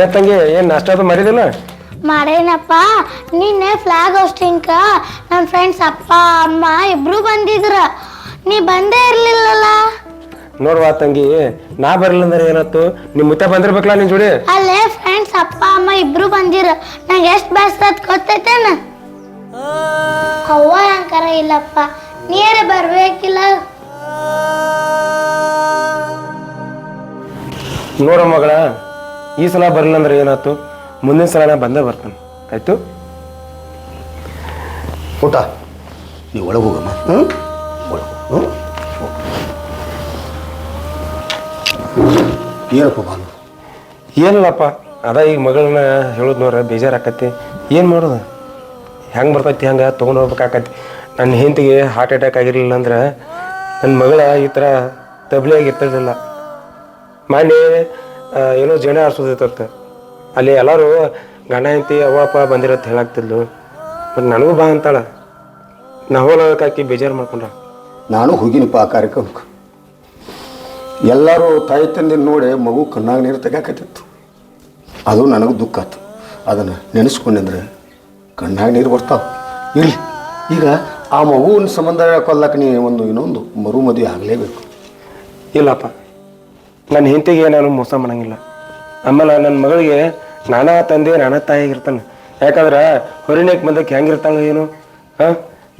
ಏ ತಂಗಿ ಏನ್ ನಾಷ್ಟ ಅದು ಮಾಡಿದಿಲ್ಲ ಮಾಡೇನಪ್ಪ ನಿನ್ನೆ ಫ್ಲಾಗ್ ಹೋಸ್ಟಿಂಗ್ಕ ನನ್ನ ಫ್ರೆಂಡ್ಸ್ ಅಪ್ಪ ಅಮ್ಮ ಇಬ್ರು ಬಂದಿದ್ರ. ನೀ ಬಂದೇ ಇರ್ಲಿಲ್ಲಲ್ಲ? ನೋಡ್ವಾ ತಂಗಿ ನಾ ಬರಲಿಲ್ಲ ಅಂದ್ರೆ ಏನತ್ತು ನಿಮ್ ಮುತ್ತ ಬಂದಿರ್ಬೇಕಲ್ಲ ನಿನ್ ಜೋಡಿ? ಅಲ್ಲೇ ಫ್ರೆಂಡ್ಸ್ ಅಪ್ಪ ಅಮ್ಮ ಇಬ್ರು ಬಂದಿರ. ನಂಗೆ ಎಷ್ಟ್ ಬೇಸತ್ ಗೊತ್ತೈತೇನ? ಅವ್ವ ಅಂಕರ ಇಲ್ಲಪ್ಪ. ನೀರೇ ಬರ್ಬೇಕಿಲ್ಲ. ನೋಡ ಮಗಳ ಈ ಸಲ ಬರಲಿಲ್ಲ ಅಂದ್ರೆ ಏನಾಯ್ತು? ಮುಂದಿನ ಸಲ ನಾ ಬಂದೇ ಬರ್ತೇನೆ. ಆಯ್ತು? ಊಟ. ನೀವು ಒಳಗೆ ಹೋಗಮ್ಮ. ಹ್ಞೂ ಏನಪ್ಪ ಬಾನು? ಏನಿಲ್ಲಪ್ಪ ಅದ ಈಗ ಮಗಳನ್ನ ಹೇಳೋದು ನೋಡ್ರ ಬೇಜಾರಾಕತಿ ಏನು ಮಾಡೋದು? ಹೆಂಗೆ ಬರ್ತೈತಿ ಹಂಗೆ ತೊಗೊಂಡು ಹೋಗ್ಬೇಕಾಕತಿ ನನ್ನ ಹೆಂಡತಿಗೆ ಹಾರ್ಟ್ ಅಟ್ಯಾಕ್ ಆಗಿರಲಿಲ್ಲ ಅಂದ್ರೆ ನನ್ನ ಮಗಳ ಈ ಥರ ತಬ್ಲಿ ಆಗಿರ್ತಿರ್ಲಿಲ್ಲ ಆ, ಏನೋ ಜನ ಆರಿಸೋದಿತ್ತ ಅಲ್ಲಿ ಎಲ್ಲರೂ ಗಂಡ ಹೆಂಡತಿ ಅವ್ವ ಅಪ್ಪ ಬಂದಿರತ್ತೆ ಹೇಳಾಕ್ತಿದ್ಲು. ಮತ್ತು ನನಗೂ ಬಾ ಅಂತಾಳ. ನಾ ಹೋಗ್ಲಾಕಿ ಬೇಜಾರು ಮಾಡ್ಕೊಂಡ. ನಾನು ಹೋಗಿನಪ್ಪ ಆ ಕಾರ್ಯಕ್ರಮಕ್ಕೆ. ಎಲ್ಲರೂ ತಾಯಿ ತಂದೆ ನೋಡಿ ಮಗು ಕಣ್ಣಾಗ ನೀರು ತೆಗಾಕತ್ತಿತ್ತು ಅದು ನನಗೆ ದುಃಖ ಆಯ್ತು ಅದನ್ನು ನೆನೆಸ್ಕೊಂಡಿದ್ರೆ ಕಣ್ಣಾಗ ನೀರು ಬರ್ತಾವ. ಇರಲಿ ಈಗ ಆ ಮಗುವಿನ ಸಂಬಂಧ ಕೊಲ್ಲಕ್ಕೆ ನೀ ಒಂದು ಇನ್ನೊಂದು ಮರು ಮದುವೆ ಆಗಲೇಬೇಕು. ಇಲ್ಲಪ್ಪ. ನನ್ನ ಹೆಂಡತಿಗೆ ನಾನು ಮೋಸ ಮಾಡಂಗಿಲ್ಲ. ಆಮೇಲೆ ನನ್ನ ಮಗಳಿಗೆ ನಾನಾ ತಂದೆ ನಾನಾ ತಾಯಿಯಾಗಿರ್ತಾನೆ ಯಾಕಂದ್ರೆ ಹೊರಿನೇಕ್ ಬಂದಕ್ಕೆ ಹೆಂಗಿರ್ತಾಳೆ ಏನು. ಹಾಂ?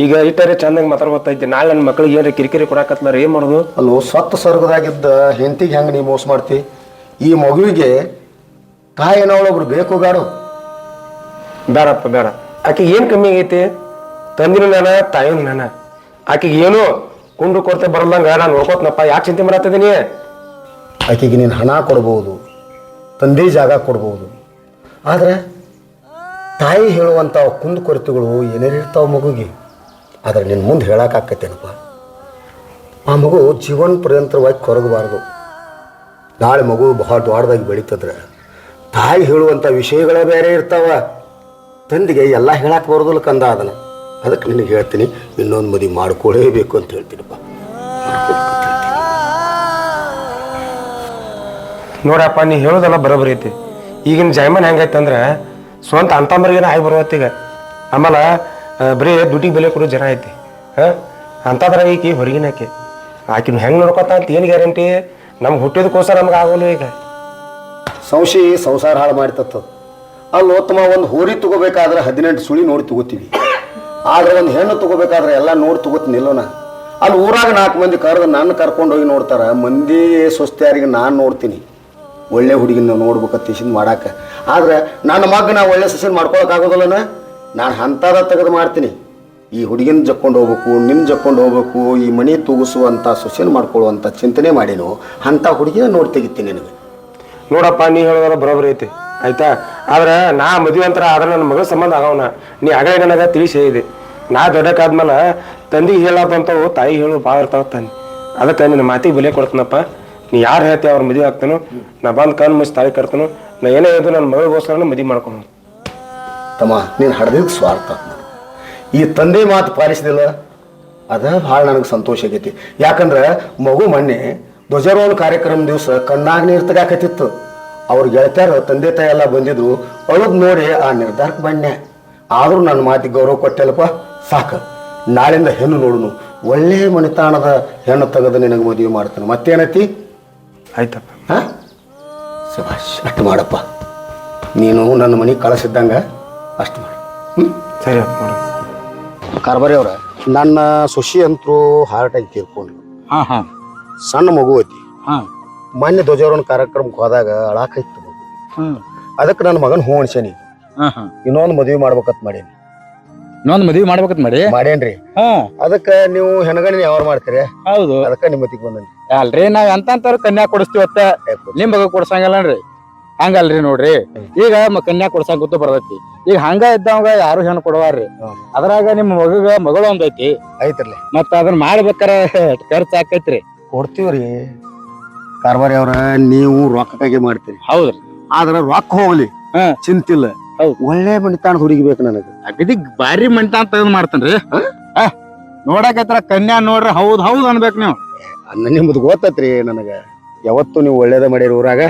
ಈಗ ಇಟ್ಟರೆ ಚಂದಾಗಿ ಮಾತಾಡ್ಬೋತೈತಿ ನಾಳೆ ನನ್ನ ಮಕ್ಳಿಗೆ ಏನಾರ ಕಿರಿಕಿರಿ ಕೊಡಕತ್ಲಾರ ಏನು ಮಾಡೋದು? ಅಲ್ಲೋ ಸತ್ತ ಸ್ವರ್ಗದಾಗಿದ್ದ ಹೆಂಡತಿಗೆ ಹೆಂಗೆ ನೀ ಮೋಸ ಮಾಡ್ತಿ? ಈ ಮಗುವಿಗೆ ತಾಯಿ ಒಬ್ರು ಬೇಕು ಗಾಡು. ಬೇಡಪ್ಪ ಬೇಡ ಆಕೆಗೆ ಏನು ಕಮ್ಮಿ ಆಗೈತಿ? ತಂದಿನೂ ನಾನ ತಾಯಿನೂ ನಾನ. ಆಕೆಗೆ ಏನು ಕುಂಡು ಕೊರತೆ ಬರಲ್ಲಂಗ ನಾನು ನೋಡ್ಕೋತನಪ್ಪ. ಯಾಕೆ ಚಿಂತೆ ಮಾಡತ್ತಿದ್ದೀನಿ ಆಕೆಗೆ ನೀನು ಹಣ ಕೊಡ್ಬೋದು, ತಂದೆ ಜಾಗ ಕೊಡ್ಬೋದು. ಆದರೆ ತಾಯಿ ಹೇಳುವಂಥ ಕುಂದು ಕೊರತೆಗಳು ಏನೇನು ಇರ್ತಾವೆ ಮಗುಗೆ? ಆದರೆ ನಿನ್ನ ಮುಂದೆ ಹೇಳೋಕ್ಕಾಕತ್ತೇನಪ್ಪ ಆ ಮಗು ಜೀವನ ಪರ್ಯಂತರವಾಗಿ ಕೊರಗಬಾರ್ದು. ನಾಳೆ ಮಗು ಬಹಳ ದೊಡ್ಡದಾಗಿ ಬೆಳೀತದ್ರೆ ತಾಯಿ ಹೇಳುವಂಥ ವಿಷಯಗಳೇ ಬೇರೆ ಇರ್ತಾವ. ತಂದೆಗೆ ಎಲ್ಲ ಹೇಳಕ್ಕೆ ಬರೋದಿಲ್ಲ ಕಂದ ಅದನ್ನು. ಅದಕ್ಕೆ ನಿನಗೆ ಹೇಳ್ತೀನಿ, ಇನ್ನೊಂದು ಮದುವೆ ಮಾಡ್ಕೊಳ್ಳೇಬೇಕು ಅಂತ ಹೇಳ್ತೀನಪ್ಪ. ನೋಡಪ್ಪ, ನೀ ಹೇಳೋದೆಲ್ಲ ಬರೋಬ್ಬರಿ ಐತಿ. ಈಗಿನ ಜೈಮನ್ ಹೆಂಗೈತೆ ಅಂದ್ರೆ ಸ್ವಂತ ಅಂತಂಬರಿಗೇನ ಆಗಿ ಬರುವತ್ತೀಗ ಆಮೇಲೆ ಬರೀ ದುಡ್ಡಿಗೆ ಬೆಲೆ ಕೊಡೋ ಜನ ಐತಿ. ಹಾಂ? ಅಂಥದ್ರ ಈಕಿ ಹೊರಗಿನ ಆಕೆ. ಆಕಿನ ಹೆಂಗೆ ನೋಡ್ಕೊತ ಅಂತ ಏನು ಗ್ಯಾರಂಟಿ? ನಮ್ಗೆ ಹುಟ್ಟಿದಕ್ಕೋಸ್ಕರ ನಮ್ಗೆ ಆಗೋಲ್ಲ ಈಗ. ಸಂಶಿ ಸಂಸಾರ ಹಾಳು ಮಾಡ್ತತ್ತ. ಅಲ್ಲಿ ಉತ್ತಮ ಒಂದು ಹೋರಿ ತಗೋಬೇಕಾದ್ರೆ ಹದಿನೆಂಟು ಸುಳಿ ನೋಡಿ ತಗೋತೀವಿ. ಆದ್ರೆ ಒಂದು ಹೆಣ್ಣು ತಗೋಬೇಕಾದ್ರೆ ಎಲ್ಲ ನೋಡಿ ತಗೋತೀನಿ ನಿಲ್ಲೋಣ ಅಲ್ಲಿ ಊರಾಗ ನಾಲ್ಕು ಮಂದಿ ಕರೆದು ನನ್ನ ಕರ್ಕೊಂಡು ಹೋಗಿ ನೋಡ್ತಾರ, ಮಂದಿ ಸ್ವಸ್ತ್ಯಾರಿಗೆ ನಾನು ನೋಡ್ತೀನಿ. ಒಳ್ಳೆ ಹುಡುಗಿನ ನೋಡ್ಬೇಕು ಇಸಿಂದ ಮಾಡಾಕ. ಆದ್ರೆ ನನ್ನ ಮಗ ನಾ ಒಳ್ಳೆ ಸಸಿನ ಆಗೋದಲ್ಲ ನಾನು ಅಂಥದ ತೆಗೆದು ಮಾಡ್ತೀನಿ. ಈ ಹುಡುಗಿನ ಜಕ್ಕೊಂಡು ಹೋಗ್ಬೇಕು ನಿಮ್ಮ ಜಕ್ಕೊಂಡು ಹೋಗ್ಬೇಕು, ಈ ಮನೆ ತೂಗಿಸುವಂತ ಸೊಸೆನ ಮಾಡ್ಕೊಳ್ಳುವಂಥ ಚಿಂತನೆ ಮಾಡೀನು, ಅಂಥ ಹುಡುಗಿನ ನೋಡಿ ತೆಗಿತೀನಿ ನಿನಗೆ. ನೋಡಪ್ಪ, ನೀ ಹೇಳೋದ್ರ ಬರೋಬರಿ ಐತಿ. ಆಯ್ತಾ? ಆದ್ರೆ ನಾ ಮದುವೆ ಅಂತರ ಆದ್ರೆ ನನ್ನ ಮಗಳ ಸಂಬಂಧ ಆಗವನ. ನೀ ಆಗ ನನಗೆ ತಿಳಿಸಿ ಇದೆ. ನಾ ದೊಡ್ಡಕ್ಕಾದ್ಮೇಲೆ ತಂದಿಗೆ ಅಂತವು ತಾಯಿ ಹೇಳು ಭಾಳ ಇರ್ತಾವ ತಾನೆ. ಅದಕ್ಕೆ ನಿನ್ನ ಮಾತಿಗೆ ಬೆಲೆ ಕೊಡ್ತೀನಪ್ಪ. ನೀ ಯಾರು ಹೇಳ್ತೀವಿ ಅವ್ರ ಮದುವೆ ಆಗ್ತಾನೋ, ನಾ ಬಂದು ಕಣ್ಣು ಮುಚ್ಚಿ ತಾಳಿ ಕಟ್ತಾನೋ, ನಾ ಏನೇ ಇದು ನನ್ನ ಮಗಳಿಗೋಸ್ಕರ ಮದಿ ಮಾಡ್ಕೊಂಡು ತಮ್ಮ, ನೀನು ಹಡ್ದಿದ್ದು ಸ್ವಾರ್ಥ ಈ ತಂದೆ ಮಾತು ಪಾಲಿಸಿದಿಲ್ಲ, ಅದ ಭಾಳ ನನಗೆ ಸಂತೋಷ ಆಗೈತಿ. ಯಾಕಂದ್ರೆ ಮಗು ಮೊನ್ನೆ ಧ್ವಜಾರೋಹಣ ಕಾರ್ಯಕ್ರಮ ದಿವಸ ಕಣ್ಣಾಗ ನೀರು ತೆಗಾಕತ್ತಿತ್ತು ಅವ್ರ ಗೆಳತ್ಯಾರ, ತಂದೆ ತಾಯಿ ಎಲ್ಲ ಬಂದಿದ್ರು, ಅಳದ್ ನೋಡಿ ಆ ನಿರ್ಧಾರಕ್ಕೆ ಬಣ್ಣ ಆದರೂ ನನ್ನ ಮಾತಿಗೆ ಗೌರವ ಕೊಟ್ಟೆಲ್ಲಪ್ಪ, ಸಾಕು. ನಾಳಿಂದ ಹೆಣ್ಣು ನೋಡುನು. ಒಳ್ಳೆ ಮನೆತಾಣದ ಹೆಣ್ಣು ತೆಗೆದು ನಿನಗೆ ಮದುವೆ ಮಾಡ್ತಾನೆ. ಮತ್ತೇನೈತಿ? ಆಯ್ತಪ್ಪ. ಹಾಂ? ಶಭಾಷ್ ಅಷ್ಟು ಮಾಡಪ್ಪ. ನೀನು ನನ್ನ ಮನೆಗೆ ಕಳಿಸಿದ್ದಂಗೆ ಅಷ್ಟು ಮಾಡು. ಹ್ಞೂ ಸರಿ ಅಪ್ಪ ಕಾರ್ಬಾರಿ ಅವ್ರ ನನ್ನ ಸುಶಿ ಅಂತರೂ ಹಾರ್ಟ್ ಆಗಿ ಹಾಂ ಹಾಂ ಹಾ. ಸಣ್ಣ ಮಗು ಐತಿ. ಹಾಂ. ಮೊನ್ನೆ ಧ್ವಜಾರೋಹಣ ಕಾರ್ಯಕ್ರಮಕ್ಕೆ ಹೋದಾಗ ಅಳಾಕೈತಿ ಮಗು. ಹ್ಮ್. ಅದಕ್ಕೆ ನನ್ನ ಮಗನ ಹೋಣಿಸೇನಿ ಹಾ ಹಾ. ಇನ್ನೊಂದು ಮದುವೆ ಮಾಡ್ಬೇಕಂತ ಮಾಡೇನಿ. ಇನ್ನೊಂದು ಮದುವೆ ಮಾಡ್ಬೇಕಂತ ಮಾಡಿ? ಮಾಡೇನ್ರಿ? ಹಾ. ಅದಕ್ಕೆ ನೀವು ಹೆಣಗಣಿನ ಯಾವಾಗ ಮಾಡ್ತೀರಿ? ಹೌದು. ಅದಕ್ಕೆ ನಿಮ್ಮ ಮತ್ತಿಗೆ ಅಲ್ರಿ ನಾವ್ ಎಂತಂತವ್ರ ಕನ್ಯಾ ಕೊಡಿಸ್ತೀವತ್ತ ನಿಮ್ ಬಗ್ಗೆ ಕೊಡ್ಸಂಗಲ್ಲನ್ರಿ. ಹಂಗಲ್ರಿ ನೋಡ್ರಿ. ಈಗ ಮ- ಕನ್ಯಾ ಕೊಡ್ಸಂಗ್ ಗೊತ್ತು ಬರ್ತೈತಿ. ಈಗ ಹಂಗ ಇದ್ದವಾಗ ಯಾರು ಹೆಣ್ಣು ಕೊಡವಾರ್ರಿ. ಹ್ಮ್. ಅದ್ರಾಗ ನಿಮ್ ಮಗಗ ಮಗಳು ಒಂದೈತಿ. ಐತ್ರಿ. ಮತ್ತ ಅದನ್ನ ಮಾಡ್ಬೇಕಾರ ಖರ್ಚ್ ಆಕೈತ್ರಿ. ಕೊಡ್ತೀವ್ರಿ. ಕಾರ್ಬಾರಿ ಅವ್ರ ನೀವು ರೊಕ್ಕಕ್ಕಾಗಿ ಮಾಡ್ತೀರಿ. ಹೌದ್ರಿ. ಆದ್ರೆ ರೊಕ್ಕ ಹೋಗ್ಲಿ. ಹಾ. ಚಿಂತಿಲ್ಲ. ಹೌದ್. ಒಳ್ಳೆ ಮಣಿತಾಣ ಹುಡುಗಿ ಬೇಕು ನನಗೆ. ಅಗದಿ ಬಾರಿ ಮಂಟ ಅಂತ ಮಾಡ್ತಾನ್ರಿ. ಮಾಡ್ತೇನ್ರಿ ನೋಡಕತ್ರ ಕನ್ಯಾ ನೋಡ್ರಿ ಹೌದ್ ಹೌದ್ ಅನ್ಬೇಕು ನೀವು. ಅನ್ನ ನಿಮ್ದು ಗೊತ್ತತ್ರಿ ನನಗೆ. ಯಾವತ್ತು ನೀವು ಒಳ್ಳೇದ ಮಾಡಿರಿ ಊರಾಗ?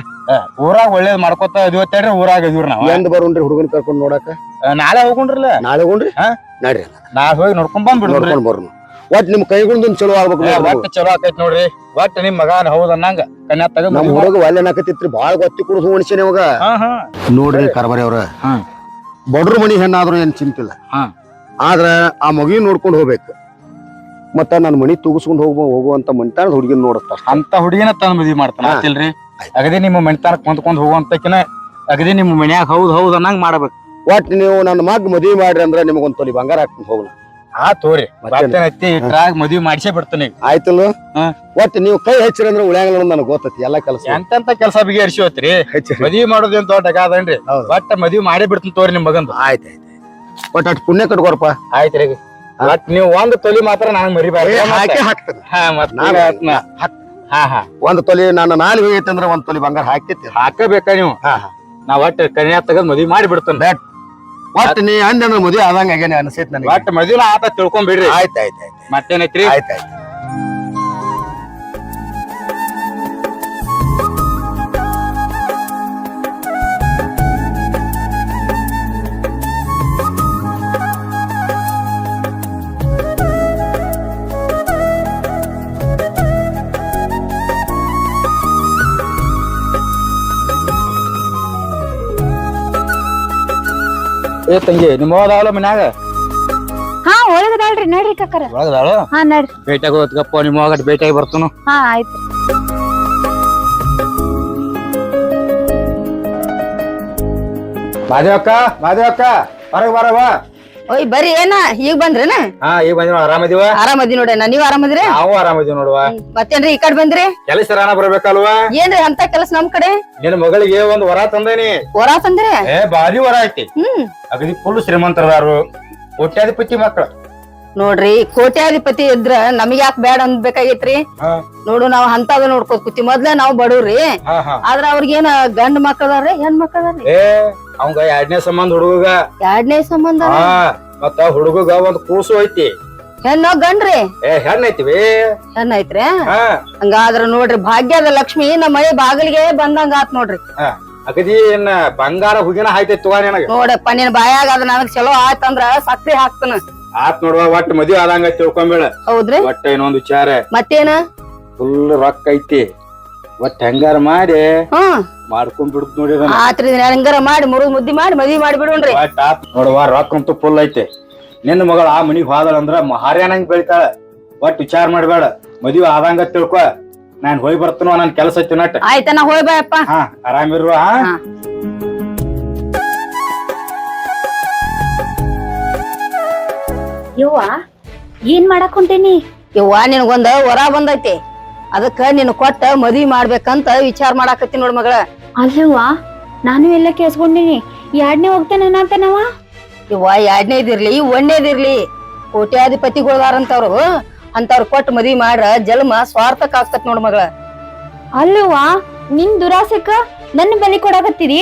ಊರಾಗ ಒಳ್ಳೇದ್ ಮಾಡ್ಕೊತ ಇದೀವತ್ತೇಳ್ರಿ ಊರಾಗ ಇದೀವ್ರಿ ನಾವು. ಎಂದ್ ಬರೋಣ್ರಿ ಹುಡುಗನ್ ಕರ್ಕೊಂಡ್ ನೋಡಕ? ಆ, ನಾಳೆ ಹೋಗ್ಕೊಂಡ್ರಲ್ಲ ನಾಳೆ ಹೋಗ್ರಿ ಹಾ? ನಡ್ರಿ. ನಾಳೆ ಹೋಗಿ ನೋಡ್ಕೊಂಡ್ ಬಂದ್ಬಿಡ್ರಿ. ನೋಡ್ಕೊಂಡ್ ಬರ್ನು. ಒಟ್ ನಿಮ್ ಕೈಗೊಂದೊಂದ್ ಚಲೋ ಆಗ್ಬೇಕು ನೋಡ್ರಿ. ಒಟ್ಟ ಚಲೋ ಆಕೈತಿ ನೋಡ್ರಿ. ಒಟ್ಟ ನಿಮ್ ಮಗ ಹೌದ್ ಅನ್ನಂಗ. ಕನ್ಯಾ ನಮ್ ಹುಡುಗ ಒಲ್ಲೆ ಆಕತಿತ್ರಿ ಬಾಳ ಗೊತ್ತಿ ಕುಡಿದು ಹಾ ಹಾ. ನೋಡ್ರಿ ಕರ್ಬರಿ ಅವ್ರ. ಹಾ. ಬಡ್ರ ಮನಿ ಹೆಣ್ಣಾದ್ರು ಏನ್ ಚಿಂತಿಲ್ಲ. ಹಾ. ಆದ್ರ ಆ ಮಗುವಿನ ನೋಡ್ಕೊಂಡು ಹೋಗ್ಬೇಕು. ಮತ್ತ ನನ್ನ ಮನಿ ತೂಗಿಸ್ಕೊಂಡು ಹೋಗುವ ಹೋಗುವಂತ ಮನಿತಾನ ಹುಡುಗಿನ ನೋಡುತ್ತ ಅಂತ ಹುಡುಗಿನ ತನ್ನ ಮದ್ವಿ ಮಾಡ್ತಾನ. ಆತಿಲ್ರಿ ಅಗದಿ ನಿಮ್ಮ ಮನಿತಾನಕ್ ಕುಂತ್ಕೊಂಡ್ ಹೋಗುವಂತಕಿನ ಅಗದಿ ನಿಮ್ಮ ಮನ್ಯಾಗ ಹೌದ್ ಹೌದ್ ಅನ್ನಂಗ್ ಮಾಡ್ಬೇಕು. ಒಟ್ ನೀವು ನನ್ನ ಮಗ್ ಮದ್ವಿ ಮಾಡ್ರಿ ಅಂದ್ರೆ ನಿಮಗೊಂದ್ ತೊಲಿ ಬಂಗಾರ ಹಾಕೊಂಡು ಹೋಗ್ಲಿ. ಆ ತೋರಿ ಇಟ್ರಾಗ ಮದ್ವಿ ಮಾಡಿಸೇ ಬಿಡ್ತಾನೆ ಆಯ್ತಲ್ಲ. ಒಟ್ ನೀವು ಕೈ ಹಚ್ಚಿರಿ ಅಂದ್ರೆ ಉಳ್ಯಾಂಗಲ್ಲ ನನಗೆ ಗೊತ್ತೈತಿ ಎಲ್ಲಾ ಕೆಲಸ ಎಂತ ಕೆಲಸ ಬಗೆಹರಿಸಿವತ್ರಿ ಹೋತ್ರಿ? ಮದ್ವಿ ಮಾಡೋದೇನ್ ದೊಡ್ಡ ಅಗಾದನ್ರಿ. ಒಟ್ಟ ಮದ್ವಿ ಮಾಡೇ ಬಿಡ್ತೀನಿ ತೋರಿ ನಿಮ್ ಮಗಂದು. ಆಯ್ತು ಆಯ್ತು ಒಟ್ ಅಟ್ ಪುಣ್ಯ ಕಟ್ಕೋರಪ್ಪ. ಆಯ್ತ್ರಿ ಒಟ್ ನೀವು ಒಂದ್ ತೊಲಿ ಮಾತ್ರ ನಾನು ಮರಿಬಾರ್ದು. ಹಾಕಿ ಹಾಕ್ತೇನೆ. ಹಾ ಮತ್ ನಾನು ಹಾಕ್- ಹಾ ಹಾ. ಒಂದ್ ತೊಲಿ ನನ್ನ ನಾಲ್ ಹೋಗೈತೆ ಅಂದ್ರೆ ಒಂದ್ ತೊಲಿ ಬಂಗಾರ ಹಾಕಿತ್ತು ಹಾಕಬೇಕಾ ನೀವು? ಹಾ ಹಾ. ನಾ ಒಟ್ಟ ಕನ್ಯಾ ತಗದ್ ಮದ್ವಿ ಮಾಡಿ ಬಿಡ್ತಾನೆ ಮತ್ತೆ ನೀ ಅಂದ್ ಅಂದ್ರೆ ಮದ್ವೆ ಆದಂಗ ಆಗ್ಯಾನೆ ಅನ್ಸೈತ್ ನನಗೆ. ಒಟ್ಟ ಮದ್ವಿನ ಆತ ತಿಳ್ಕೊಂಡ್ಬಿಡ್ರಿ ಆಯ್ತು ಆಯ್ತು ಆಯ್ತು. ಮತ್ತೇನೈತ್ರಿ? ಆಯ್ತು ಆಯ್ತು. ಏ ತಂಗಿ ನಿಮ್ಮ ಹೋದಾವಲ್ಲ ಮನ್ಯಾಗ? ಹಾ ಒಳಗದಾಳ್ರಿ ನಡ್ರಿ ಕಕ್ಕರ. ಒಳಗದಾಳು? ಹಾ ನಡ್ರಿ. ಭೇಟಿಯಾಗ ಹೋದ್ಗಪ್ಪ ನಿಮ್ಮ ಹೋಗಟ್ ಭೇಟಿಯಾಗಿ ಬರ್ತಾನು. ಹಾ ಆಯ್ತು. ಮಾದೇವಕ್ಕ ಮಾದೇವಕ್ಕ ಹೊರಗೆ ಬರವ ಓಯ್ ಬರ್ರಿ ಏನ? ಈಗ ಬಂದ್ರೇನ? ಹಾ ಈಗ ಬಂದಿವ ಆರಾಮದಿವ? ಆರಾಮದಿ ನಾ ನೀವ್ ಆರಾಮದ್ರಿ? ನಾವು ಆರಾಮದಿವ್ ನೋಡುವ? ಮತ್ತೇನ್ರಿ ಈ ಕಡೆ ಬಂದ್ರಿ? ಕೆಲಸ ರಾಣ ಬರ್ಬೇಕಲ್ವಾ? ಏನ್ರಿ ಅಂತ ಕೆಲಸ ನಮ್ ಕಡೆ? ನಿನ್ ಮಗಳಿಗೆ ಒಂದ್ ವರ ತಂದೇನಿ. ವರ ತಂದ್ರಿ? ಏ ಬಾರಿ ವರ ಐತಿ. ಹ್ಮ್. ಅಗದಿ ಫುಲ್ ಶ್ರೀಮಂತರದಾರು. ಕೋಟ್ಯಾಧಿಪತಿ ಮಕ್ಕಳು ನೋಡ್ರಿ ಕೋಟ್ಯಾಧಿಪತಿ ಇದ್ರ ನಮಗ್ ಯಾಕೆ ಬೇಡ ಅನ್ಬೇಕಾಗೈತ್ರಿ ಹಾ. ನೋಡು ನಾವ್ ಅಂತದ ನೋಡ್ಕೋತ ಕೂತಿ ಮೊದ್ಲ ನಾವ್ ಬಡವ್ರಿ ಆದ್ರ ಅವ್ರಿಗೇನ ಗಂಡ್ ಮಕ್ಕಳಾರ್ರಿ ಹೆಣ್ ಏ ಅವಂಗ ಎರಡನೇ ಸಂಬಂಧ ಹುಡುಗ ಎರಡನೇ ಸಂಬಂಧ ಮತ್ತ ಹುಡುಗಗ ಒಂದ್ ಕೂಸು ಐತಿ. ಹೆಣ್ಣು ಗಂಡ್ರಿ? ಏ ಹೆಣ್ಣೈತ್ರಿ? ಐತಿವಿ ಹೆಣ್ ಐತ್ರಿ ಹಾ. ಹಂಗಾದ್ರ ನೋಡ್ರಿ ಭಾಗ್ಯದ ಲಕ್ಷ್ಮಿ ನಮ್ಮ ಮನೆ ಬಾಗಿಲಿಗೆ ಬಂದಂಗ ಆತ್ ನೋಡ್ರಿ. ಅಗದಿ ಏನ ಬಂಗಾರ ಹುಗಿನ ಹಾಯ್ತೈತಿ ತಗೋ ನಿನಗ. ನೋಡಪ್ಪ ನಿನ್ ಬಾಯಾಗ ಅದ ನನಗ್ ಚಲೋ ಆಯ್ತಂದ್ರ ಸಕ್ರಿ ಹಾಕ್ತಾನ. ಆತ್ ನೋಡುವ ಒಟ್ಟ ಮದ್ವಿ ಆದಂಗ ತಿಳ್ಕೊಂಬೇಡ. ಹೌದ್ರಿ? ಒಟ್ಟ ಇನ್ನೊಂದ್ ವಿಚಾರ. ಮತ್ತೇನ? ಫುಲ್ ರೊಕ್ಕ ಐತಿ. ಒಟ್ಟ ಹೆಂಗಾರ ಮಾಡಿ ಹ್ಮ್ ಮಾಡ್ಕೊಂಡ್ ಬಿಡುದ್ ನೋಡಿ. ಆತ್ರಿ ಹೆಂಗಾರ ಮಾಡಿ ಮುರು ಮುದ್ದಿ ಮಾಡಿ ಮದ್ವಿ ಮಾಡಿ ಬಿಡೋಣ್ರಿ. ಒಟ್ಟ ಆತ್ ನೋಡುವ ರೊಕ್ಕ ಅಂತೂ ಫುಲ್ ಐತಿ. ನಿನ್ನ ಮಗಳ ಆ ಮನಿಗ್ ಹೋದಳ ಅಂದ್ರ ಹರ್ಯಾಣಂಗ್ ಬೆಳಿತಾಳ. ಒಟ್ ವಿಚಾರ ಮಾಡ್ಬೇಡ. ಮದ್ವಿ ಆದಂಗ ತಿಳ್ಕೊ. ನಾನ್ ಹೋಗಿ ಬರ್ತನೋ ನನ್ ಕೆಲಸ ಐತಿ ನಟ್. ಆಯ್ತ ನಾ ಹೋಯ್ ಬಾಯಪ್ಪ. ಹಾ ಆರಾಮಿರುವ. ಯವ್ವ ಏನ್ ಮಾಡಕ್ ಹೊಂಟೇನಿ? ಯವ್ವ ನಿನಗೊಂದ ವರ ಬಂದೈತಿ. ಅದಕ್ಕ ನೀನು ಕೊಟ್ಟ ಮದ್ವಿ ಮಾಡ್ಬೇಕಂತ ವಿಚಾರ ಮಾಡಾಕತ್ತಿ ನೋಡ್ ಮಗಳ. ಅಲ್ಲವ್ವ ನಾನು ಎಲ್ಲ ಕೇಸ್ಕೊಂಡಿನಿ ಎರಡನೇ ಹೋಗ್ತಾನೆ ಅನ್ನತನವ ಯವ್ವ ಎರಡನೇದಿರ್ಲಿ ಒಂದೇದಿರ್ಲಿ ಕೋಟ್ಯಾಧಿಪತಿಗಳದಾರಂತವ್ರು. ಅಂತವ್ರ ಕೊಟ್ಟ ಮದ್ವಿ ಮಾಡ್ರ ಜನ್ಮ ಸ್ವಾರ್ಥಕ್ ಆಗ್ತತ್ ನೋಡ್ ಮಗಳ. ಅಲ್ಲವ್ವ ನಿನ್ ದುರಾಸೆಕ್ಕ ನನ್ನ ಬಲಿ ಕೊಡಾಕತ್ತೀರಿ?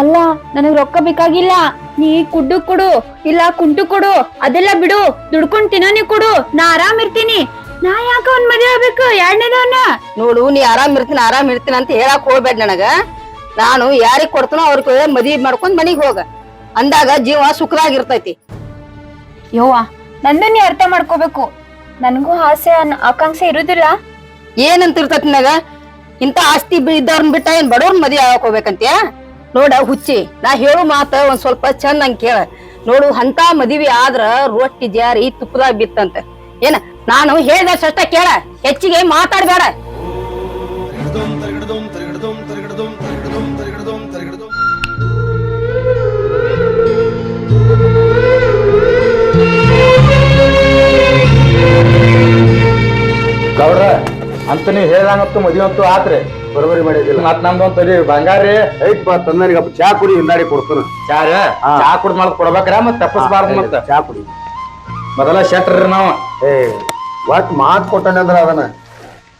ಅಲ್ಲ ನನಗ್ ರೊಕ್ಕ ಬೇಕಾಗಿಲ್ಲ. ನೀ ಕುಡ್ಡು ಕೊಡು ಇಲ್ಲ ಕುಂಟು ಕೊಡು ಅದೆಲ್ಲ ಬಿಡು. ದುಡ್ಕೊಂಡ್ ತಿನ್ನೋನಿ ಕೊಡು. ನಾ ಆರಾಮ್ ಇರ್ತೀನಿ ನಾ ಯಾಕ ಒಂದ್ ಮದ್ವೆ ಆಗ್ಬೇಕು? ಎರಡನೇದವನ್ನ ನೋಡು ನೀ ಆರಾಮ್ ಇರ್ತೀನಿ ಆರಾಮ್ ಇರ್ತೀನಿ ಅಂತ ಹೇಳಕ್ ಹೋಗ್ಬೇಡ ನನಗ. ನಾನು ಯಾರಿಗ್ ಕೊಡ್ತನೋ ಅವ್ರಿಗೆ ಮದ್ವಿ ಮಾಡ್ಕೊಂಡ್ ಮನಿಗ್ ಹೋಗ. ಅಂದಾಗ ಜೀವ ಸುಖದಾಗಿರ್ತೈತಿ ಯವ್ವ ನಂದು ನೀ ಅರ್ಥ ಮಾಡ್ಕೋಬೇಕು. ನನಗೂ ಆಸೆ ಅನ್- ಆಕಾಂಕ್ಷೆ ಇರುದಿಲ್ಲ. ಏನಂತ ಇರ್ತೈತಿ ನನಗ? ಇಂತ ಆಸ್ತಿ ಬಿ- ಇದ್ದವ್ರನ್ ಬಿಟ್ಟ ಏನ್ ಬಡವ್ರನ್ ಮದ್ವೆ ಆಗಕ್ ಹೋಗ್ಬೇಕಂತ್ಯ? ನೋಡ ಹುಚ್ಚಿ ನಾ ಹೇಳು ಮಾತ ಒಂದ್ ಸ್ವಲ್ಪ ಚಂದಂಗ್ ಕೇಳ. ನೋಡು ಅಂತ ಮದ್ವಿ ಆದ್ರ ರೊಟ್ಟಿ ಜಾರಿ ತುಪ್ಪದಾಗ ಬಿತ್ತಂತ. ಏನ? ನಾನು ಹೇಳ್ದಷ್ಟ ಕೇಳ. ಹೆಚ್ಚಿಗೆ ಮಾತಾಡಬೇಡ. ಗೌಡ್ರ ಅಂತ ನೀವು ಹೇಳ್ದಂಗಂತೂ ಮದುವೆ ಅಂತೂ ಆತ್ರಿ ಬರೋಬರಿ ಮಾಡಿದಿಲ್ಲ ಮತ್ ನಮ್ದೊಂದ್ ತಡಿ ಬಂಗಾರಿ. ಐತ್ಪ ತಂದನಿಗೆ ಚಾ ಕುಡಿ ಹಿಂದಾಡಿ ಕೊಡ್ತಾನ. ಚಾರ ಹಾ. ಚಾ ಕುಡ್ದ್ ಮಾಡ್ಕೊಡ್ಬೇಕ್ರ ಮತ್ ಮತ್ತೆ ಮತ್ತ? ಚಾ ಕುಡಿ. ಮೊದಲ ಶೆಟ್ರ ನಾವು. ಏ ಒಟ್ ಮಾತ್ ಕೊಟ್ಟಾನೆ ಅಂದ್ರ ಅದನ್ನ.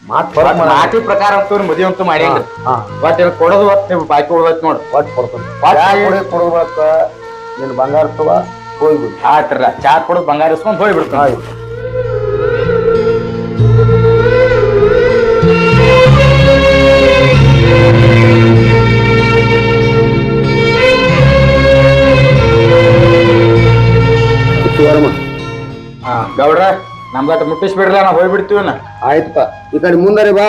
ಮಾತ್ ಮಾತಿ ಪ್ರಕಾರ ಅಂತೂ ಮದುವೆ ಮಾಡಿ ಹಾ. ಬಟ್ ಇಲ್ಲಿ ಕೊಡೋದು ಒಟ್ಟು ನೀವು ಬಾಕಿ ಉಳ್ದೈತಿ ನೋಡಿ. ಒಟ್ ಕೊಡ್ತಾನೆ. ಒಟ್ ಚಾ ಕೊಡಿ ಕೊಡ್ಬೇಕ. ನಿನ್ ಬಂಗಾರ ತಗೋ ಹೋಗ್ಬಿಡು. ಆಟ್ರಲ್ಲ ಚಾ ಕೊಡೋದು ಬಂಗಾರ ಇಸ್ಕೊಂಡು ಹೋಗಿ ಬಿಡ್ತಾನೆ ಆಯ್ತು ಇತ್ತು ಗೌಡ್ರ. ನಮ್ದಟ್ ಮುಟ್ಟಿಸ್ಬಿಡ್ರಲ್ಲ ನಾವು ಹೋಗ್ಬಿಡ್ತೀವಿ ನಾ ಆಯ್ತಪ್ಪ. ಈ ಕಡೆ ಮುಂದರಿ ಬಾ.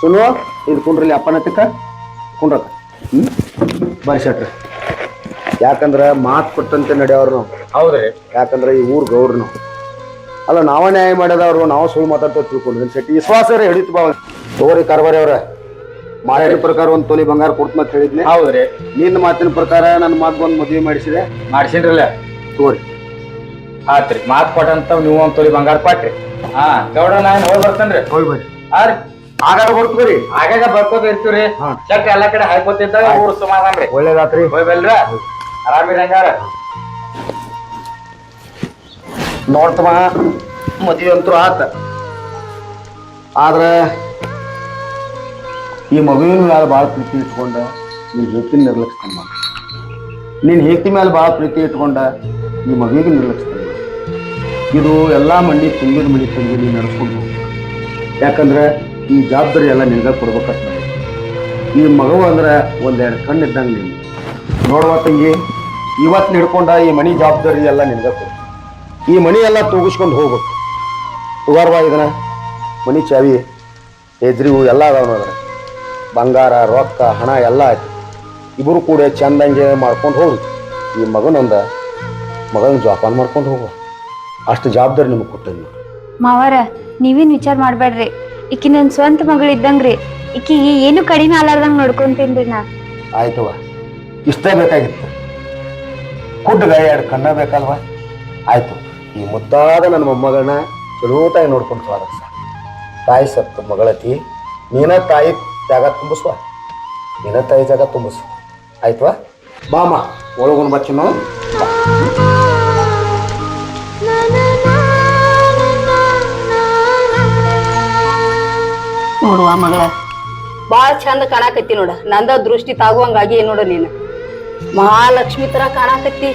ಸುನು ಇದು ಕುಂಡ್ರಲ್ಲಿ ಅಪ್ಪನ ತಿಕ್ಕ ಕುಂಡ್ರಕ್ಕ. ಹ್ಮ್? ಬರ್ರಿ ಶೆಟ್ರಿ. ಯಾಕಂದ್ರ ಮಾತು ಕೊಟ್ಟಂತೆ ನಡೆಯವ್ರು ನಾವು. ಹೌದ್ರಿ. ಯಾಕಂದ್ರೆ ಈ ಊರ್ ಗೌಡ್ರು ನಾವು. ಅಲ್ಲ ನಾವ ನ್ಯಾಯ ಮಾಡ್ಯದವ್ರು ನಾವು ಸುಳ್ಳು ಮಾತಾಡ್ತಾ ತಿಳ್ಕೊಂಡ್ರಿ ಶೆಟ್ಟಿ ವಿಶ್ವಾಸ ಹಿಡಿತು ಬಾ ತೋರಿ ಕಾರ್ಬಾರಿ ಅವ್ರ. ಮಾರಾಟ ಪ್ರಕಾರ ಒಂದ್ ತೊಲಿ ಬಂಗಾರ ಕೊಡ್ತು ಅಂತ ಹೇಳಿದ್ನಿ. ಹೌದ್ರಿ. ನಿನ್ನ ಮಾತಿನ ಪ್ರಕಾರ ನನ್ನ ಮಾತು ಬಂದು ಮದುವೆ ಮಾಡಿಸಿದೆ. ಮಾಡ್ಸಿನ್ರಲ್ಲ. ತಗೋರಿ. ಆತ್ರಿ ಮಾತ್ ಕೊಟ್ಟಂತ ನೀವು ಒಂದ್ ತೊಲಿ ಬಂಗಾರ ಕೊಟ್ರಿ. ಹಾ ಗೌಡ ನಾನು ಹೋಗಿ ಬರ್ತೇನ್ರಿ? ಹೋಗಿ ಬರ್ರಿ. ಆರ್ ಆಗಾಗ ಬರ್ತೀರಿ ಆಗಾಗ ಬರ್ಕೋತ ಇರ್ತೀವ್ರಿ. ಚಕ್ ಎಲ್ಲಾ ಕಡೆ ಹಾಕೋತಿದ್ದಾಗ ಊರ್ ಸಮಾಧಾನ ರೀ ಒಳ್ಳೇದಾತ್ರಿ. ಹೋಗಿ ಬಲ್ರ. ಆರಾಮಿರಿ ಹಂಗಾರ. ನೋಡ್ತಮ್ಮ ಮದುವೆ ಅಂತೂ ಆತ. ಆದ್ರೆ ಈ ಮಗುವಿನ ಮೇಲೆ ಭಾಳ ಪ್ರೀತಿ ಇಟ್ಕೊಂಡ ನಿನ್ ಹೆತ್ತಿನ ನಿರ್ಲಕ್ಷಿಸ್ಕೊಂಡ ನಿನ್ನ ನೀನ್ ಹೆತ್ತಿ ಮೇಲೆ ಭಾಳ ಪ್ರೀತಿ ಇಟ್ಕೊಂಡ ಈ ಮಗುವಿಗೆ ನಿರ್ಲಕ್ಷಿಸ್ತಾನ ಇದು ಎಲ್ಲ ಮಂಡಿ ತುಂಬಿದ ಮಡಿ ತುಂಬಿ ನೀನು ನಡೆಸ್ಕೊಂಡು ಯಾಕಂದ್ರೆ ಈ ಜವಾಬ್ದಾರಿ ಎಲ್ಲ ನಿನಗೆ ಕೊಡ್ಬೇಕಂತ ಈ ಮಗು ಅಂದ್ರೆ ಒಂದೆರಡು ಕಣ್ಣು ಇದ್ದಂಗೆ ನೀನು ನೋಡುವ ತಂಗಿ ಇವತ್ತು ನಿಡ್ಕೊಂಡ ಈ ಮನಿ ಜವಾಬ್ದಾರಿ ಎಲ್ಲ ನಿನಗೆ ಕೊಡು. ಈ ಮನಿ ಎಲ್ಲ ತೂಗಿಸ್ಕೊಂಡು ಹೋಗ್ಬೇಕು. ತುಗಾರ್ವಾ ಇದನ್ನ. ಮನಿ ಚಾವಿ ಎದ್ರಿವು ಎಲ್ಲ ಅದಾವ ನೋಡ್ರೆ ಬಂಗಾರ, ರೊಕ್ಕ, ಹಣ ಎಲ್ಲ ಆಯ್ತು. ಇಬ್ಬರು ಕೂಡ ಚಂದಂಗೆ ಮಾಡ್ಕೊಂಡು ಹೋಗಿ ಈ ಮಗನೊಂದ ಮಗನ ಜೋಪಾನ ಮಾಡ್ಕೊಂಡು ಹೋಗು ಅಷ್ಟು ಜವಾಬ್ದಾರಿ ನಿಮಗೆ ಕೊಟ್ಟೇನಿ ನೋಡಿ. ಮಾವಾರ ನೀವೇನ್ ವಿಚಾರ ಮಾಡಬೇಡ್ರಿ. ಈಕಿ ನನ್ನ ಸ್ವಂತ ಮಗಳು ಇದ್ದಂಗ್ರಿ ಈಕಿ ಏನು ಕಡಿಮೆ ಆಲಾರ್ದಂಗ್ ನೋಡ್ಕೊಂತೀನಿ ನಾ. ಆಯ್ತವ ಇಷ್ಟೇ ಬೇಕಾಗಿತ್ತು. ಕುಡ್ಗ ಎರಡು ಕಣ್ಣ ಬೇಕಲ್ವ? ಆಯ್ತು ಈ ಮುದ್ದಾದ ನನ್ನ ಮೊಮ್ಮಗಳನ್ನ ಚಲೋತಾಗಿ ನೋಡ್ಕೊಂಡು ಹೋದ ತಾಯಿ ಸತ್ತು ಮಗಳತಿ ನೀನ ತಾಯಿ ಜಾಗ ತುಂಬಿಸುವ. ನೀನ ತಾಯಿ ಜಾಗ ತುಂಬಿಸು ಆಯ್ತವಾ ಬಾಮ ಒಳಗೊಂಡು ಬಚ್ಚಿನ ನೋಡುವ ಮಗಳ. ಬಾಳ ಚಂದ ಕಾಣಾಕತ್ತಿ ನೋಡ. ನಂದ ದೃಷ್ಟಿ ತಾಗುವಂಗಾಗಿ ನೋಡು ನೀನು. ಮಹಾಲಕ್ಷ್ಮಿ ತರ ಕಾಣಾಕತ್ತಿ.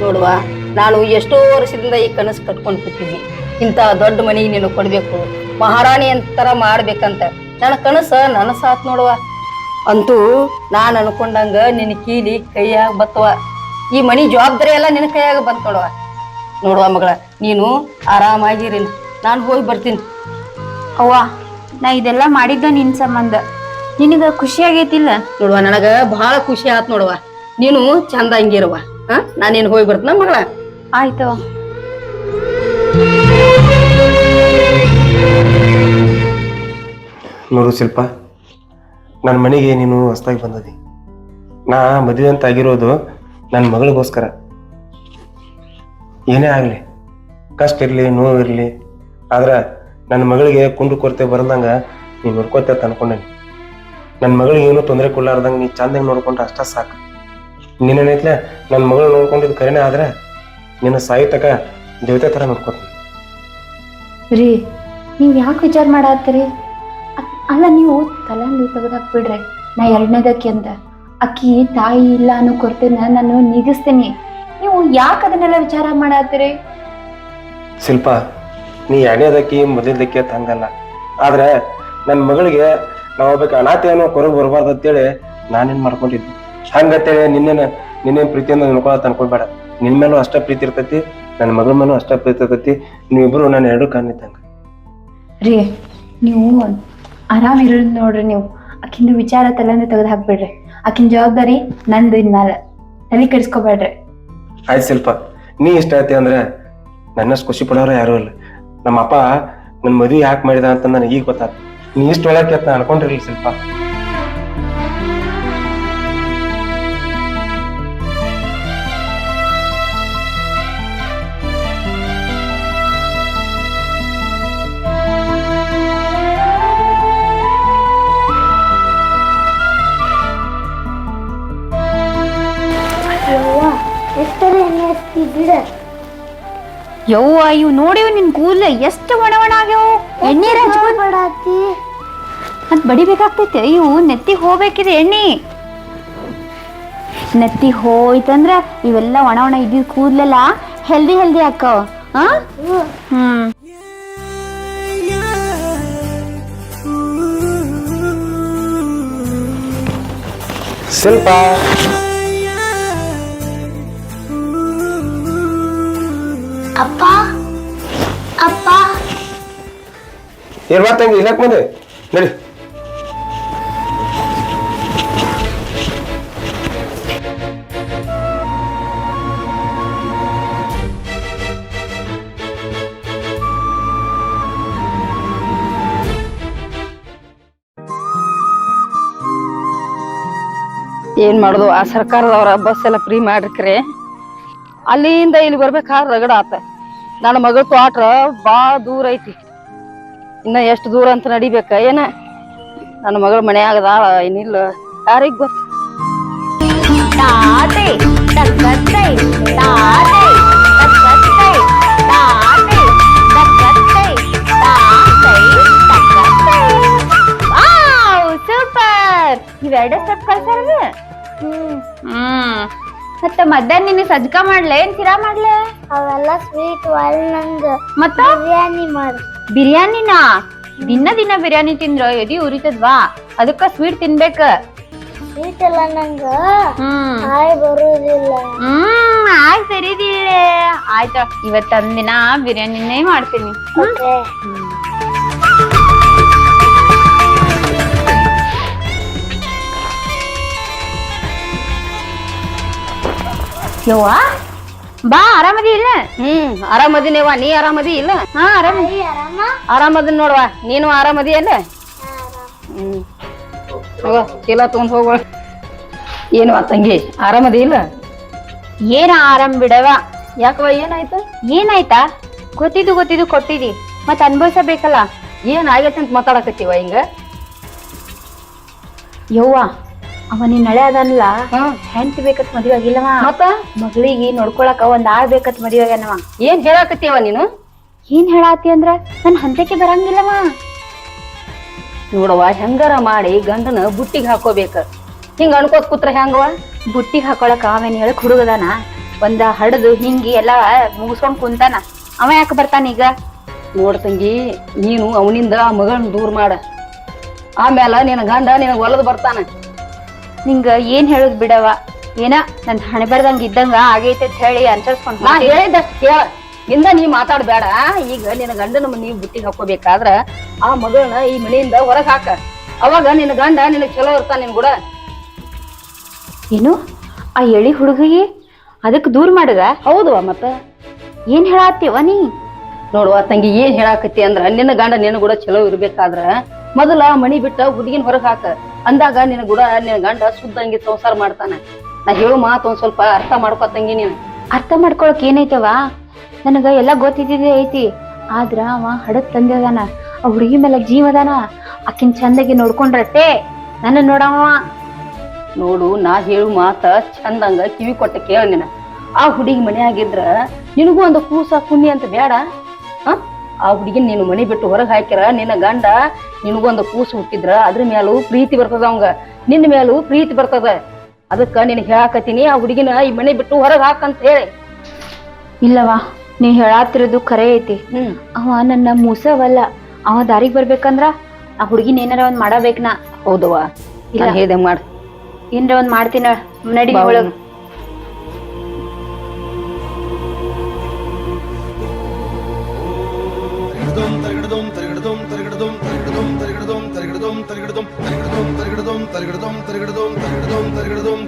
ನೋಡುವ ನಾನು ಎಷ್ಟೋ ವರ್ಷದಿಂದ ಈ ಕನಸು ಕಟ್ಕೊಂಡು ಕೂತೀನಿ ಇಂಥ ದೊಡ್ಡ ಮನೆಗೆ ನೀನು ಕೊಡ್ಬೇಕು. ಮಹಾರಾಣಿ ಅಂತರ ಮಾಡ್ಬೇಕಂತ. ನನ್ನ ಕನಸ ನನಸಾತ್ ನೋಡುವ. ಅಂತೂ ನಾನು ಅನ್ಕೊಂಡಂಗ ನಿನ್ನ ಕೀಲಿ ಕೈಯಾಗ ಬತ್ತವ. ಈ ಮನಿ ಜವಾಬ್ದಾರಿ ಎಲ್ಲ ನಿನ್ನ ಕೈಯಾಗ ಬಂತ ನೋಡುವ. ನೋಡುವ ಮಗಳ ನೀನು ಆರಾಮಾಗಿರಿ. ನಾನು ಹೋಗಿ ಬರ್ತೀನಿ. ಅವ್ವ. ನಾ ಇದೆಲ್ಲ ಮಾಡಿದ್ದ ನಿನ್ ಸಂಬಂಧ. ನಿನಗ ಖುಷಿ ಆಗೈತಿಲ್ಲ? ನೋಡುವ ನನಗ ಬಹಳ ಖುಷಿ ಆತ್ ನೋಡುವ. ನೀನು ಚಂದ ಹಂಗಿರುವ. ಹಾ? ನಾನೇನು ಹೋಗಿ ಬರ್ತನ ಮಗಳ? ಆಯ್ತು. ನೋಡು ಶಿಲ್ಪ ನನ್ನ ಮನೆಗೆ ನೀನು ಹೊಸ್ದಾಗಿ ಬಂದದಿ. ನಾ ಮದುವೆ ಅಂತ ಆಗಿರೋದು ನನ್ನ ಮಗಳಿಗೋಸ್ಕರ. ಏನೇ ಆಗಲಿ ಕಷ್ಟ ಇರಲಿ ನೋವು ಇರಲಿ ಆದ್ರೆ ನನ್ನ ಮಗಳಿಗೆ ಕುಂಡು ಕೊರತೆ ಬರದಂಗ ನೀನು ನೋಡ್ಕೋತ ಅನ್ಕೊಂಡೇನಿ. ನನ್ನ ಮಗಳಿಗೆ ಏನೂ ತೊಂದರೆ ಕೊಡ್ಲಾರ್ದಂಗೆ ನೀ ಚಂದಂಗೆ ನೋಡ್ಕೊಂಡ್ರೆ ಅಷ್ಟ ಸಾಕು. ನಿನ್ನೇನೈತ್ಲೆ ನನ್ನ ಮಗಳು ನೋಡ್ಕೊಂಡಿದ್ದು ಕರೆನೇ ಆದ್ರೆ ನಿನ್ನ ಸಾಯಿ ತಕ ದೇವತೆ ಥರ ನೋಡ್ಕೊತೀನಿ. ರೀ ನೀವ್ ಯಾಕೆ ವಿಚಾರ ಮಾಡತ್ತೀರಿ? ಅಲ್ಲ ನೀವು ತಲಂದು ತೆಗೆದು ಬಿಡ್ರಿ. ನಾ ಎರಡನೇದಕ್ಕೆ ಅಂತ ಅಕ್ಕಿ ತಾಯಿ ಇಲ್ಲ ಅನ್ನೋ ಕೊರತೆನ ನಾನು ನೀಗಿಸ್ತೀನಿ. ನೀವು ಯಾಕೆ ಅದನ್ನೆಲ್ಲ ವಿಚಾರ ಮಾಡತ್ತೀರಿ? ಶಿಲ್ಪ ನೀ ಎರಡನೇದಕ್ಕಿ ಮೊದಲದಕ್ಕಿ ಅಂತ ಹಂಗಲ್ಲ. ಆದ್ರೆ ನನ್ನ ಮಗಳಿಗೆ ನಾವು ಒಬ್ಬಕ್ಕೆ ಅನಾಥ ಅನ್ನೋ ಕೊರಗು ಬರಬಾರ್ದು ಅಂತೇಳಿ ನಾನೇನ್ ಮಾಡ್ಕೊಂಡಿದ್ದೆ? ಹಂಗತ್ತೇಳಿ ನಿನ್ನೇನ ನಿನ್ನೇನ್ ಪ್ರೀತಿಯಿಂದ ನೋಡ್ಕೊಳತ್ ಅನ್ಕೊಳ್ಬೇಡ. ನಿನ್ ಮೇಲೂ ಅಷ್ಟ ಪ್ರೀತಿ ಇರ್ತೈತಿ ನನ್ನ ಮಗಳ ಮೇಲೂ ಅಷ್ಟ ಪ್ರೀತಿ ಇರ್ತೈತಿ ನೀವಿಬ್ರು ನಾನು ಎರಡು ಕಾಣಿದ್ದಂಗ ರೀ ನೀವು ಆರಾಮ್ ಇರೋದ್ ನೋಡ್ರಿ ನೀವು. ಆಕಿಂದು ವಿಚಾರ ತಲೆನ ತೆಗೆದು ಹಾಕ್ಬೇಡ್ರಿ. ಆಕಿನ ಜವಾಬ್ದಾರಿ ನಂದು ಇನ್ಮೇಲೆ ತಲೆ ಕೆಡಿಸ್ಕೋಬೇಡ್ರಿ. ಆಯ್ತು ಶಿಲ್ಪ ನೀ ಇಷ್ಟ ಐತಿ ಅಂದ್ರೆ ನನ್ನಷ್ಟು ಖುಷಿ ಪಡೋರು ಯಾರು ಇಲ್ಲ. ನಮ್ಮ ಅಪ್ಪ ನನ್ನ ಮದುವೆ ಯಾಕೆ ಮಾಡಿದ ಅಂತ ನನಗೆ ಈಗ ಗೊತ್ತಾಗ್ತದೆ. ನೀ ಇಷ್ಟು ಒಳಕ್ಕೆ ಅಂತ ಅನ್ಕೊಂಡಿರ್ಲಿ ಶಿಲ್ಪ. ಯವ್ವ ಇವ್ ನೋಡಿವ್ ನಿನ್ ಕೂದ್ಲ ಎಷ್ಟು ಒಣ ಒಣ ಆಗ್ಯಾವು ಎಣ್ಣೀರ್ ಹಚ್ಕೊಂಡ್ ಅಂತ ಮತ್ ಬಡಿಬೇಕಾಗ್ತೈತೆ. ಇವು ನೆತ್ತಿ ಹೋಗ್ಬೇಕಿದೆ ಎಣ್ಣೆ. ನೆತ್ತಿ ಹೋಯ್ತಂದ್ರ ಇವೆಲ್ಲ ಒಣ ಒಣ ಇದ್ದಿದ್ ಕೂದ್ಲೆಲ್ಲ ಹೆಲ್ದಿ ಹೆಲ್ದಿ ಆಕ್ಕವ ಹಾ ಹ್ಮ್. ಶಿಲ್ಪ. ಏನ್ ಮಾತಂಗಿ ಇಲ್ಲಕ್ ಬಂದೆ ನಡಿ. ಏನ್ ಮಾಡುದು? ಆ ಸರ್ಕಾರದವ್ರ ಬಸ್ ಎಲ್ಲ ಫ್ರೀ ಮಾಡಿರ್ಕ್ರಿ. ಅಲ್ಲಿಂದ ಇಲ್ಲಿ ಬರ್ಬೇಕಾದ್ರೆ ರಗಡ ಆತ. ನನ್ನ ಮಗಳ ತೋಟ ಬಾ ದೂರ ಐತಿ. ಇನ್ನ ಎಷ್ಟು ದೂರ ಅಂತ ನಡಿಬೇಕ? ಏನ? ನನ್ನ ಮಗಳ ಮನ್ಯಾಗದಾಳ ಏನಿಲ್ಲ. ಯಾರಿಗ್ ಗೊತ್ತು ಸೂಪರ್. ಇವೆರಡ ಸ್ಟೆಪ್ ಕಲ್ಸಾರ ಹ್ಮ್. ಮತ್ತ ಮಧ್ಯಾಹ್ನ ನಿನ್ನ ಸಜ್ಕ ಮಾಡ್ಲೆ? ಏನ್ ಸಿರಾ ಮಾಡ್ಲೆ? ಅವೆಲ್ಲ ಸ್ವೀಟ್ ನಂಗ ಮತ್ತ? ಬಿರಿಯಾನಿ ಮಾಡು ಬಿರಿಯಾನಿನಾ? ದಿನ ದಿನ ಬಿರಿಯಾನಿ ತಿಂದ್ರ? ಎದಿ ಉರಿತದ್ವಾ? ಅದಕ್ಕ ಸ್ವೀಟ್ ತಿನ್ಬೇಕ. ಸ್ವೀಟ್ ಎಲ್ಲ ನಂಗ ಹ್ಮ್. ಹಾಯ್ ಬರುದಿಲ್ಲ. ಹ್ಮ್ ಆಯ್ತು ಸರಿದಿಲ್ಲ. ಆಯ್ತಾ ಇವತ್ತೊಂದಿನ ಬಿರಿಯಾನಿನೇ ಮಾಡ್ತೀನಿ. ಓಕೆ. ಯವ್ವ? ಬಾ ಆರಾಮದಿ ಇಲ್ಲ? ಹ್ಮ್ ಆರಾಮದಿನೇವ ನೀ ಆರಾಮದಿ ಇಲ್ಲ? ಹಾ ಆರಾಮ ಆರಾಮ? ಆರಾಮದಿನ್ ನೋಡ್ವಾ ನೀನು ಆರಾಮದಿ ಅಲ್ಲ ಹ್ಮ್. ಹೋಗ ಚೀಲ ತಗೊಂಡ್ ಹೋಗುವ ಏನು ತಂಗಿ ಆರಾಮದಿ ಇಲ್ಲ? ಏನ ಆರಾಮ್ ಬಿಡವ ಯಾಕವ ಏನಾಯ್ತು? ಏನಾಯ್ತಾ? ಗೊತ್ತಿದ್ದು ಗೊತ್ತಿದ್ದು ಕೊಟ್ಟಿದಿ. ಮತ್ ಅನ್ಭವಿಸಬೇಕಲ್ಲ? ಏನ್ ಆಗೈತೆ ಅಂತ ಮಾತಾಡಕತ್ತೀವ ಹಿಂಗ? ಯವ್ವ ಅವ ನಿನ್ ನಳೆ ಅದನ್ಲ. ಹೆಂಟ್ ಬೇಕತ್ ಮದ್ವೆ ಆಗಿಲ್ಲವ. ಮತ್ತ? ಮಗಳಿಗೆ ನೋಡ್ಕೊಳಕ ಒಂದ್ ಆಳ್ ಬೇಕತ್ ಮದ್ವೆ ಆಗ್ಯಾನವ. ಏನ್ ಹೇಳಾಕತ್ತೀವ ನೀನು? ಏನ್ ಹೇಳಾತಿ ಅಂದ್ರ ನನ್ ಹಂತಕ್ಕೆ ಬರಂಗಿಲ್ಲವ. ನೋಡವ್ವ ಹೆಂಗಾರ ಮಾಡಿ ಗಂಡನ ಬುಟ್ಟಿಗೆ ಹಾಕೋಬೇಕ. ಹಿಂಗ ಅನ್ಕೋತ್ ಕುತ್ರ ಹೆಂಗವ ಬುಟ್ಟಿಗೆ ಹಾಕೊಳಕ ಅವೇನ್ ಹೇಳಕ್ ಹುಡುಗದಾನ? ಒಂದ ಹಡದು ಹಿಂಗಿ ಎಲ್ಲಾ ಮುಗಿಸ್ಕೊಂಡ್ ಕುಂತಾನ. ಅವ ಯಾಕೆ ಬರ್ತಾನ ಈಗ? ನೋಡ್ ತಂಗಿ ನೀನು ಅವನಿಂದ ಆ ಮಗಳನ್ನ ದೂರ ಮಾಡ. ಆಮೇಲೆ ನಿನ್ನ ಗಂಡ ನಿನಗ್ ಒಲದು ಬರ್ತಾನ. ನಿಂಗ ಏನ್ ಹೇಳುದ್ ಬಿಡವ ಏನ? ನನ್ ಹಣೆ ಬರ್ದಂಗ ಇದ್ದಂಗ ಆಗೈತೆ ಅಂತ ಹೇಳಿ ಅನ್ಸರ್ಸ್ಕೊಂಡ್ ನಾ ಹೇಳಿದಷ್ಟು ಕೇಳ. ಇಂದ ನೀ ಮಾತಾಡ್ಬೇಡ. ಈಗ ನಿನ್ನ ಗಂಡನ ನೀವು ಬುಟ್ಟಿಗೆ ಹಾಕೋಬೇಕಾದ್ರ ಆ ಮಗಳನ್ನ ಈ ಮನೆಯಿಂದ ಹೊರಗ್ ಹಾಕ. ಅವಾಗ ನಿನ್ನ ಗಂಡ ನಿನಗ್ ಚಲೋ ಇರ್ತಾನ ನಿನ್ ಕೂಡ. ಏನು? ಆ ಎಳಿ ಹುಡುಗಿ ಅದಕ್ಕೆ ದೂರ ಮಾಡಿದ? ಹೌದು ಮತ್ತ. ಏನ್ ಹೇಳತ್ತೀವ ನೀ? ನೋಡುವ ತಂಗಿ ಏನ್ ಹೇಳಾಕತ್ತಿ ಅಂದ್ರ ನಿನ್ನ ಗಂಡ ನಿನ್ನ ಕೂಡ ಚಲೋ ಇರ್ಬೇಕಾದ್ರ ಮೊದಲ ಮಣಿ ಬಿಟ್ಟ ಹುಡುಗಿನ ಹೊರಗ್ ಹಾಕ. ಅಂದಾಗ ನಿನ್ನ ಗುಡ ನಿನ್ನ ಗಂಡ ಶುದ್ಧಂಗೆ ಸಂಸಾರ ಮಾಡ್ತಾನೆ. ನಾ ಹೇಳು ಮಾತು ಒಂದ್ ಸ್ವಲ್ಪ ಅರ್ಥ ಮಾಡ್ಕೊತಂಗಿ ನೀನು. ಅರ್ಥ ಮಾಡ್ಕೊಳಕ್ ಏನೈತವ ನನಗ ಎಲ್ಲಾ ಗೊತ್ತಿದ್ದಿದೆ ಐತಿ. ಆದ್ರ ಅವ ಹಡದ್ ತಂದೆದಾನ ಆ ಹುಡುಗಿ ಮೇಲೆ ಜೀವದಾನ ಆಕಿನ್ ಚಂದಗೆ ನೋಡ್ಕೊಂಡ್ರಟ್ಟೆ ನನ್ನ ನೋಡವ ನೋಡು ನಾ ಹೇಳು ಮಾತ ಚಂದಂಗ ಕಿವಿ ಕೊಟ್ಟ ಕೇಳ ನೀನ. ಆ ಹುಡುಗಿ ಮನ್ಯಾಗಿದ್ರ ನಿನಗೂ ಒಂದು ಕೂಸ ಪುಣ್ಯ ಅಂತ ಬೇಡ? ಹ? ಆ ಹುಡುಗಿನ ನೀನು ಮನೆ ಬಿಟ್ಟು ಹೊರಗೆ ಹಾಕ್ಯಾರ ನಿನ್ನ ಗಂಡ ನಿನಗೊಂದು ಕೂಸು ಹುಟ್ಟಿದ್ರ ಅದ್ರ ಮೇಲೂ ಪ್ರೀತಿ ಬರ್ತದ ಅವಂಗ. ನಿನ್ನ ಮೇಲೂ ಪ್ರೀತಿ ಬರ್ತದ. ಅದಕ್ಕ ನಿನಗೆ ಹೇಳಾಕತ್ತೀನಿ ಆ ಹುಡುಗಿನ ಈ ಮನೆ ಬಿಟ್ಟು ಹೊರಗೆ ಹಾಕಂತ ಹೇಳಿ. ಇಲ್ಲವಾ ನೀ ಹೇಳಾತಿರೋದು ಖರೆ ಐತಿ. ಹ್ಮ್. ಅವ ನನ್ನ ಮೂಸವಲ್ಲ ಅವ ದಾರಿಗ್ ಬರ್ಬೇಕಂದ್ರ ಆ ಹುಡುಗಿನ ಏನಾರ ಒಂದ್ ಮಾಡಬೇಕ್ನಾ? ಹೌದವ್ವ. ಇಲ್ಲ. ಇಲ್ಲ. ಹೇಳ್ದೆ ಮಾಡ್. ಏನ್ರ ಒಂದ್ ಮಾಡ್ತೀನ ನಡಿ ಬಾ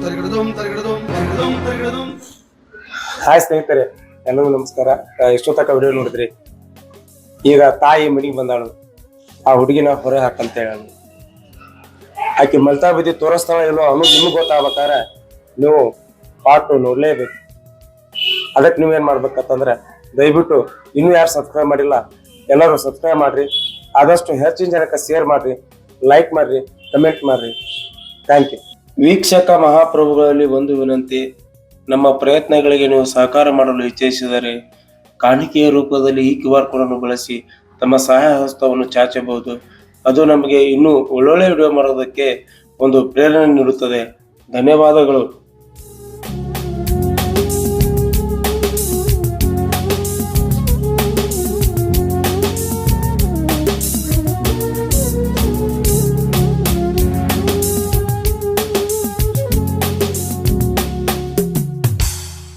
ತರಿಗಡದೋಂ ಹಾಯ್ ಸ್ನೇಹಿತರೆ ಎಲ್ಲರಿಗೂ ನಮಸ್ಕಾರ ಎಷ್ಟೋ ಎಷ್ಟೊತ್ತಕ ವಿಡಿಯೋ ನೋಡಿದ್ರಿ ಈಗ ತಾಯಿ ಮನೆಗೆ ಬಂದಾಳು ಆ ಹುಡುಗಿನ ಹೊರ ಹಾಕಂತ ಹೇಳಿ ಆಕೆ ಮಲ್ತಾ ಬಿದ್ದಿ ತೋರಿಸ್ತಾಳ ಇಲ್ಲೋ ಅನ್ನೋದು ನಿಮ್ಗೆ ಗೊತ್ತಾಗ್ಬೇಕಾರೆ ನೀವು ಪಾಟು ನೋಡ್ಲೇಬೇಕು ಅದಕ್ಕೆ ನೀವೇನ್ ಮಾಡ್ಬೇಕಂತಂದ್ರೆ ದಯವಿಟ್ಟು ಇನ್ನೂ ಯಾರು ಸಬ್ಸ್ಕ್ರೈಬ್ ಮಾಡಿಲ್ಲ ಎಲ್ಲರೂ ಸಬ್ಸ್ಕ್ರೈಬ್ ಮಾಡ್ರಿ. ಆದಷ್ಟು ಹೆಚ್ಚಿನ ಜನಕ್ಕೆ ಶೇರ್ ಮಾಡ್ರಿ ಲೈಕ್ ಮಾಡ್ರಿ ಕಮೆಂಟ್ ಮಾಡ್ರಿ. ಥ್ಯಾಂಕ್ ಯು ವೀಕ್ಷಕ ಮಹಾಪ್ರಭುಗಳಲ್ಲಿ ಒಂದು ವಿನಂತಿ, ನಮ್ಮ ಪ್ರಯತ್ನಗಳಿಗೆ ನೀವು ಸಹಕಾರ ಮಾಡಲು ಇಚ್ಛಿಸಿದರೆ ಕಾಣಿಕೆಯ ರೂಪದಲ್ಲಿ ಈ ಕ್ಯೂ ಆರ್ ಕೋಡ್ ಅನ್ನು ಬಳಸಿ ತಮ್ಮ ಸಹಾಯ ಹಸ್ತವನ್ನು ಚಾಚಬಹುದು. ಅದು ನಮಗೆ ಇನ್ನೂ ಒಳ್ಳೊಳ್ಳೆ ವಿಡಿಯೋ ಮಾಡೋದಕ್ಕೆ ಒಂದು ಪ್ರೇರಣೆ ನೀಡುತ್ತದೆ. ಧನ್ಯವಾದಗಳು.